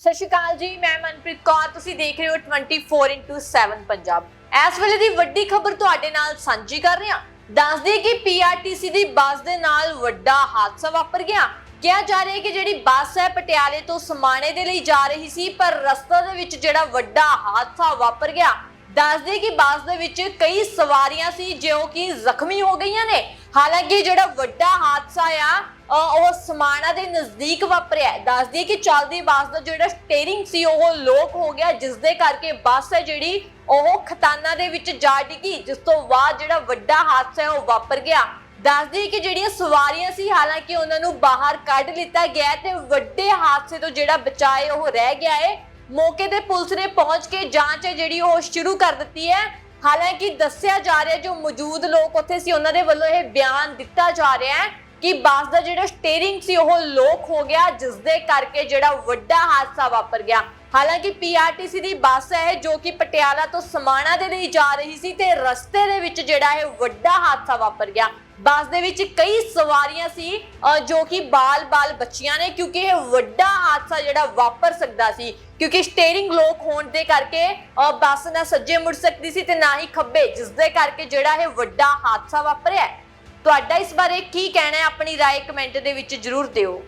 ਸਤਿ ਸ਼੍ਰੀ ਅਕਾਲ ਜੀ, ਮੈਂ ਮਨਪ੍ਰੀਤ ਕੌਰ, ਤੁਸੀਂ ਦੇਖ ਰਹੇ ਹੋ 24/7 ਪੰਜਾਬ। ਇਸ ਵੇਲੇ ਦੀ ਵੱਡੀ ਖਬਰ ਤੁਹਾਡੇ ਨਾਲ ਸਾਂਝੀ ਕਰ ਰਹੇ ਹਾਂ। ਦੱਸ ਦਈਏ ਕਿ ਪੀਆਰਟੀਸੀ ਦੀ ਬੱਸ ਦੇ ਨਾਲ ਵੱਡਾ ਹਾਦਸਾ ਵਾਪਰ ਗਿਆ। ਕਿਹਾ ਜਾ ਰਿਹਾ ਹੈ ਕਿ ਜਿਹੜੀ ਬੱਸ ਹੈ ਪਟਿਆਲੇ ਤੋਂ ਸਮਾਣੇ ਦੇ ਲਈ ਜਾ ਰਹੀ ਸੀ, ਪਰ ਰਸਤੇ ਦੇ ਵਿੱਚ ਜਿਹੜਾ ਵੱਡਾ ਹਾਦਸਾ ਵਾਪਰ ਗਿਆ। ਦੱਸ ਦਈਏ ਕਿ ਬੱਸ ਦੇ ਵਿੱਚ ਕਈ ਸਵਾਰੀਆਂ ਸੀ, ਜਿਉਂ ਕਿ ਜ਼ਖਮੀ ਹੋ ਗਈਆਂ ਨੇ। ਹਾਲਾਂਕਿ ਜਿਹੜਾ ਵੱਡਾ ਹਾਦਸਾ ਆ ਉਹ ਸਮਾਣਾ ਦੇ ਨਜ਼ਦੀਕ ਵਾਪਰਿਆ ਹੈ। ਕਿ ਚੱਲਦੀ ਬੱਸ ਦਾ ਜਿਹੜਾ ਸਟੀਅਰਿੰਗ ਸੀ, ਉਹ ਲੋਕ ਹੋ ਗਿਆ, ਜਿਸ ਦੇ ਕਰਕੇ ਬੱਸ ਹੈ ਜਿਹੜੀ, ਉਹ ਖਤਾਨਾ ਦੇ ਵਿੱਚ ਜਾ ਡਿੱਗੀ, ਜਿਸ ਤੋਂ ਬਾਅਦ ਜਿਹੜਾ ਵੱਡਾ ਹਾਦਸਾ ਹੈ, ਉਹ ਵਾਪਰ ਗਿਆ। ਦੱਸਦੀ ਕਿ ਜਿਹੜੀਆਂ ਸਵਾਰੀਆਂ ਸੀ, ਹਾਲਾਂਕਿ ਉਹਨਾਂ ਨੂੰ ਬਾਹਰ ਕੱਢ ਲਿੱਤਾ ਗਿਆ ਤੇ ਵੱਡੇ ਹਾਦਸੇ ਤੋਂ ਜਿਹੜਾ ਬਚਾਏ, ਉਹ ਰਹਿ ਗਿਆ ਹੈ। ਮੌਕੇ ਤੇ ਪੁਲਿਸ ਨੇ ਪਹੁੰਚ ਕੇ ਜਾਂਚ ਹੈ ਜਿਹੜੀ ਉਹ ਸ਼ੁਰੂ ਕਰ ਦਿੱਤੀ ਹੈ। ਹਾਲਾਂਕਿ ਦੱਸਿਆ ਜਾ ਰਿਹਾ ਜੋ ਮੌਜੂਦ ਲੋਕ ਉੱਥੇ ਸੀ, ਉਹਨਾਂ ਦੇ ਵੱਲੋਂ ਇਹ ਬਿਆਨ ਦਿੱਤਾ ਜਾ ਰਿਹਾ ਹੈ ਕਿ ਬੱਸ ਦਾ ਜਿਹੜਾ ਸਟੀਅਰਿੰਗ ਸੀ, ਉਹ ਲੋਕ ਹੋ ਗਿਆ ਜਿਸ ਦੇ ਕਰਕੇ ਜਿਹੜਾ ਵੱਡਾ ਹਾਦਸਾ ਵਾਪਰ ਗਿਆ। ਹਾਲਾਂਕਿ ਪੀਆਰਟੀਸੀ ਦੀ ਬੱਸ ਹੈ ਜੋ ਕਿ ਪਟਿਆਲਾ ਤੋਂ ਸਮਾਣਾ ਦੇ ਲਈ ਜਾ ਰਹੀ ਸੀ ਤੇ ਰਸਤੇ ਦੇ ਵਿੱਚ ਜਿਹੜਾ ਇਹ ਵੱਡਾ ਹਾਦਸਾ ਵਾਪਰ ਗਿਆ ਬੱਸ ਦੇ ਵਿੱਚ ਕਈ ਸਵਾਰੀਆਂ ਸੀ ਅ, ਜੋ ਕਿ ਬਾਲ-ਬਾਲ ਬੱਚੀਆਂ ਨੇ ਕਿਉਂਕਿ ਇਹ ਵੱਡਾ ਹਾਦਸਾ ਜਿਹੜਾ ਵਾਪਰ ਸਕਦਾ ਸੀ ਕਿਉਂਕਿ ਸਟੀਅਰਿੰਗ ਲੋਕ ਹੋਣ ਦੇ ਕਰਕੇ ਅ, ਬੱਸ ਨਾ ਸੱਜੇ ਮੁੜ ਸਕਦੀ ਸੀ ਤੇ ਨਾ ਹੀ ਖੱਬੇ ਜਿਸ ਦੇ ਕਰਕੇ ਜਿਹੜਾ ਇਹ ਵੱਡਾ ਹਾਦਸਾ ਵਾਪਰਿਆ ਹੈ। ਤੁਹਾਡਾ ਇਸ ਬਾਰੇ ਕੀ ਕਹਿਣਾ ਹੈ ਆਪਣੀ رائے ਕਮੈਂਟ ਦੇ ਵਿੱਚ ਜਰੂਰ ਦਿਓ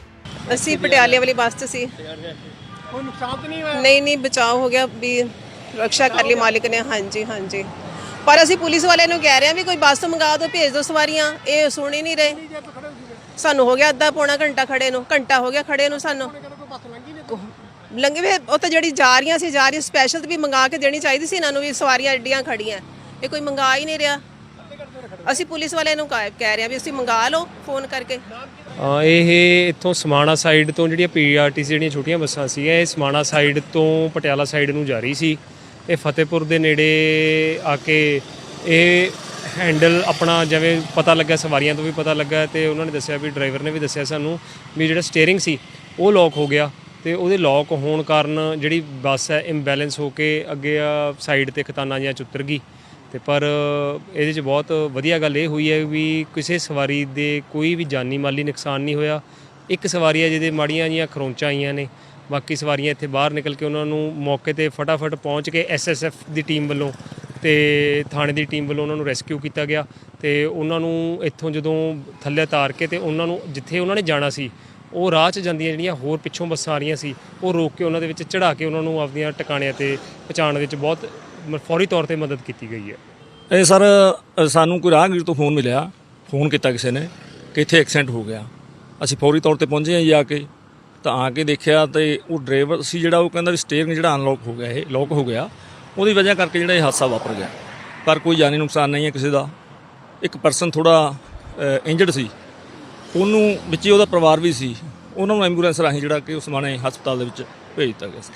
ਅਸੀਂ ਪਟਿਆਲੇ ਵਾਲੀ ਬੱਸ 'ਚ ਸੀ ਕੋਈ ਨੁਕਸਾਨ ਤਾਂ ਨਹੀਂ ਹੋਇਆ? ਨਹੀਂ ਨਹੀਂ ਬਚਾਅ ਹੋ ਗਿਆ ਵੀ ਰੱਖਿਆ ਕਰ ਲਈ ਮਾਲਿਕ ਨੇ। ਹਾਂਜੀ ਹਾਂਜੀ। ਪਰ ਅਸੀਂ ਪੁਲਿਸ ਵਾਲਿਆਂ ਨੂੰ ਕਹਿ ਰਹੇ ਹਾਂ ਵੀ ਕੋਈ ਬੱਸ ਮੰਗਾ ਦਿਓ ਭੇਜ ਦਿਓ ਸਵਾਰੀਆਂ। ਇਹ ਸੁਣ ਹੀ ਨਹੀਂ ਰਹੇ। ਸਾਨੂੰ ਹੋ ਗਿਆ ਅੱਧਾ ਪੌਣਾ ਘੰਟਾ ਖੜੇ ਨੂੰ। ਘੰਟਾ ਹੋ ਗਿਆ ਖੜੇ ਨੂੰ ਸਾਨੂੰ। ਲੰਘੇ ਵੇ ਉਹ ਤਾਂ ਜਿਹੜੀ ਜਾ ਰਹੀਆਂ ਸੀ ਜਾ ਰਹੀ ਸਪੈਸ਼ਲ ਵੀ ਮੰਗਾ ਕੇ ਦੇਣੀ ਚਾਹੀਦੀ ਸੀ ਇਹਨਾਂ ਨੂੰ ਵੀ ਸਵਾਰੀਆਂ ਐਡੀਆਂ ਖੜੀਆਂ। ਇਹ ਕੋਈ ਮੰਗਾ ਹੀ ਨਹੀਂ ਰਿਹਾ। ਅਸੀਂ ਪੁਲਿਸ ਵਾਲਿਆਂ ਨੂੰ ਕਹਿ ਕਹਿ ਰਹੇ ਹਾਂ ਵੀ ਅਸੀਂ ਮੰਗਾ ਲਓ ਫੋਨ ਕਰਕੇ। ਅ, ਇਹ ਇੱਥੋਂ ਸਮਾਣਾ ਸਾਈਡ ਤੋਂ ਜਿਹੜੀਆਂ ਪੀਆਰਟੀਸੀ ਜਿਹੜੀਆਂ ਛੋਟੀਆਂ ਬੱਸਾਂ ਸੀਗੀਆਂ ਇਹ ਸਮਾਣਾ ਸਾਈਡ ਤੋਂ ਪਟਿਆਲਾ ਸਾਈਡ ਨੂੰ ਜਾ ਰਹੀ ਸੀ। ਇਹ ਫਤਿਹਪੁਰ ਦੇ ਨੇੜੇ ਆ ਕੇ ਇਹ ਹੈਂਡਲ ਆਪਣਾ ਜਿਵੇਂ ਪਤਾ ਲੱਗਾ ਸਵਾਰੀਆਂ ਤੋਂ ਵੀ ਪਤਾ ਲੱਗਾ ਤੇ ਉਹਨਾਂ ਨੇ ਦੱਸਿਆ ਵੀ ਡਰਾਈਵਰ ਨੇ ਵੀ ਦੱਸਿਆ ਸਾਨੂੰ ਵੀ ਜਿਹੜਾ ਸਟੀਅਰਿੰਗ ਸੀ ਉਹ ਲੌਕ ਹੋ ਗਿਆ ਤੇ ਉਹਦੇ ਲੌਕ ਹੋਣ ਕਾਰਨ ਜਿਹੜੀ ਬੱਸ ਹੈ ਇੰਬੈਲੈਂਸ ਹੋ ਕੇ ਅੱਗੇ ਆ ਸਾਈਡ ਤੇ ਖਤਾਨਾ ਜਿਹਾ ਚ ਉਤਰ ਗਈ। ਤੇ ਪਰ ਇਹਦੇ 'ਚ ਬਹੁਤ ਵਧੀਆ ਗੱਲ ਇਹ ਹੋਈ ਹੈ ਵੀ ਕਿਸੇ ਸਵਾਰੀ ਦੇ ਕੋਈ ਵੀ ਜਾਨੀ ਮਾਲੀ ਨੁਕਸਾਨ ਨਹੀਂ ਹੋਇਆ। ਇੱਕ ਸਵਾਰੀ ਹੈ ਜਿਹਦੇ ਮਾੜੀਆਂ ਜੀਆਂ ਖਰੋਂਚਾਂ ਆਈਆਂ ਨੇ। ਬਾਕੀ ਸਵਾਰੀਆਂ ਇੱਥੇ ਬਾਹਰ ਨਿਕਲ ਕੇ ਉਹਨਾਂ ਨੂੰ ਮੌਕੇ ਤੇ ਫਟਾਫਟ ਪਹੁੰਚ ਕੇ ਐਸਐਸਐਫ ਦੀ ਟੀਮ ਵੱਲੋਂ ਤੇ ਥਾਣੇ ਦੀ ਟੀਮ ਵੱਲੋਂ ਉਹਨਾਂ ਨੂੰ ਰੈਸਕਿਊ ਕੀਤਾ ਗਿਆ ਤੇ ਉਹਨਾਂ ਨੂੰ ਇੱਥੋਂ ਜਦੋਂ ਥੱਲੇ ਤਾਰ ਕੇ ਤੇ ਉਹਨਾਂ ਨੂੰ ਜਿੱਥੇ ਉਹਨਾਂ ਨੇ ਜਾਣਾ ਸੀ, ਉਹ ਰਾਹ 'ਚ ਜਾਂਦੀਆਂ ਜਿਹੜੀਆਂ ਹੋਰ ਪਿੱਛੋਂ ਬੱਸਾਂ ਆ ਰਹੀਆਂ ਸੀ, ਉਹ ਰੋਕ ਕੇ ਉਹਨਾਂ ਦੇ ਵਿੱਚ ਚੜਾ ਕੇ ਉਹਨਾਂ ਨੂੰ ਆਪਦੀਆਂ ਟਿਕਾਣਿਆਂ ਤੇ ਪਹੁੰਚਾਉਣ ਵਿੱਚ ਬਹੁਤ ਫੌਰੀ ਤੌਰ ਤੇ ਮਦਦ ਕੀਤੀ ਗਈ ਹੈ? ਇਹ ਸਰ ਸਾਨੂੰ ਕੋਈ ਰਾਹਗੀਰ ਤੋਂ ਫੋਨ ਮਿਲਿਆ, ਫੋਨ ਕੀਤਾ ਕਿਸੇ ਨੇ ਕਿ ਇੱਥੇ ਐਕਸੀਡੈਂਟ ਹੋ ਗਿਆ। ਅਸੀਂ ਫੌਰੀ ਤੌਰ ਤੇ ਪਹੁੰਚੇ ਹਾਂ ਜੀ ਆ ਕੇ, ਤਾਂ ਆ ਕੇ ਦੇਖਿਆ ਤੇ ਉਹ ਡਰਾਈਵਰ ਸੀ ਜਿਹੜਾ ਉਹ ਕਹਿੰਦਾ ਵੀ ਸਟੀਅਰਿੰਗ ਜਿਹੜਾ ਅਨਲੌਕ ਹੋ ਗਿਆ ਇਹ ਲੌਕ ਹੋ ਗਿਆ। ਉਹਦੀ ਵਜ੍ਹਾ ਕਰਕੇ ਜਿਹੜਾ ਇਹ ਹਾਦਸਾ ਵਾਪਰ ਗਿਆ। ਪਰ ਕੋਈ ਜਾਨੀ ਨੁਕਸਾਨ ਨਹੀਂ ਹੈ ਕਿਸੇ ਦਾ। ਇੱਕ ਪਰਸਨ ਥੋੜਾ ਇੰਜਰਡ ਸੀ। ਉਹਨੂੰ ਵਿੱਚ ਹੀ ਉਹਦਾ ਪਰਿਵਾਰ ਵੀ ਸੀ। ਉਹਨਾਂ ਨੂੰ ਐਂਬੂਲੈਂਸ ਰਾਹੀਂ ਜਿਹੜਾ ਕਿ ਉਸਮਾਨੇ ਹਸਪਤਾਲ ਦੇ ਵਿੱਚ ਭੇਜ ਦਿੱਤਾ ਗਿਆ ਸੀ।